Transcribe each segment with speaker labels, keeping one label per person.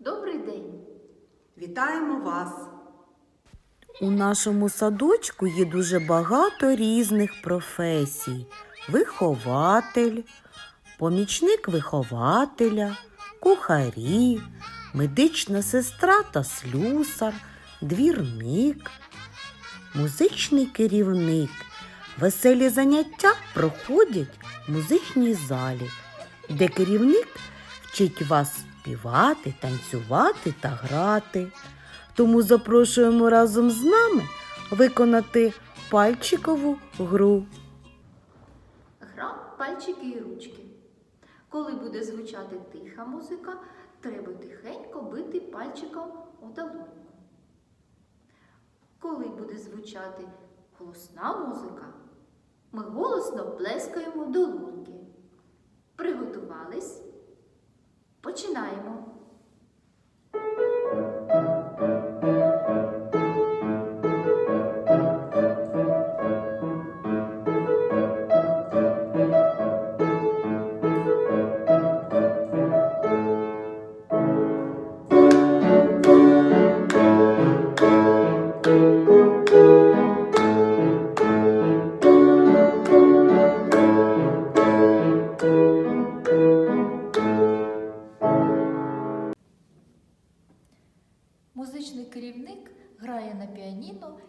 Speaker 1: Добрий день!
Speaker 2: Вітаємо вас!
Speaker 3: У нашому садочку є дуже багато різних професій: вихователь, помічник вихователя, кухарі, медична сестра та слюсар, двірник, музичний керівник. Веселі заняття проходять в музичній залі, де керівник вчить вас співати, танцювати та грати. Тому запрошуємо разом з нами виконати пальчикову гру.
Speaker 1: Гра пальчики і ручки. Коли буде звучати тиха музика, треба тихенько бити пальчиком у долоньку. Коли буде звучати голосна музика, ми голосно плескаємо долоньки. Приготувались? Починаємо.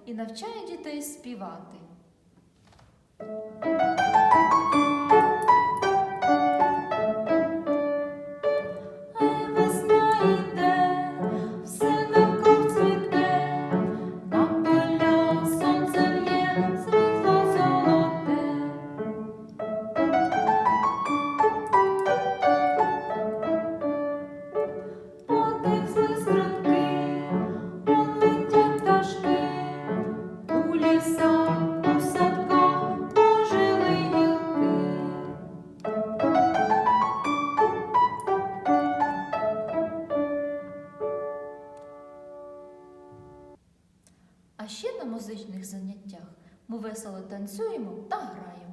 Speaker 1: І навчає дітей співати. Ще на музичних заняттях ми весело танцюємо та граємо.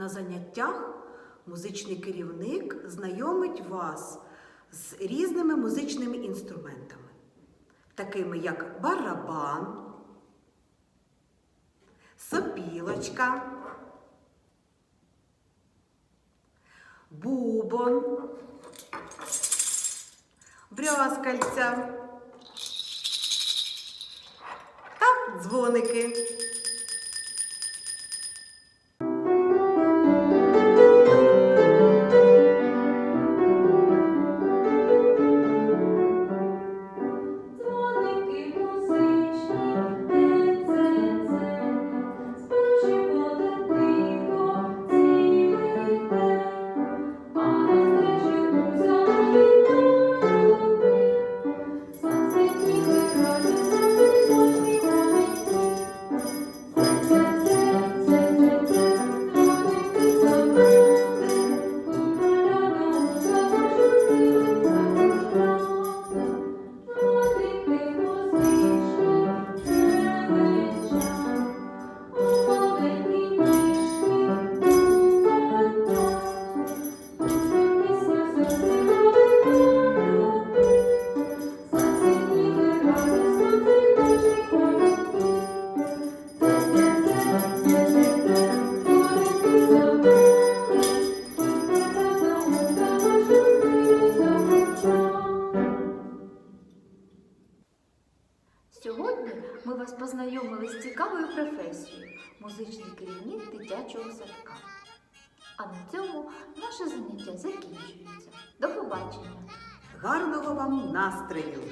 Speaker 2: На заняттях музичний керівник знайомить вас з різними музичними інструментами, такими як барабан, сопілочка, бубон, брязкальця та дзвоники.
Speaker 4: З цікавою професією музичний керівник дитячого садка. А на цьому наше заняття закінчується. До побачення!
Speaker 2: Гарного вам настрою!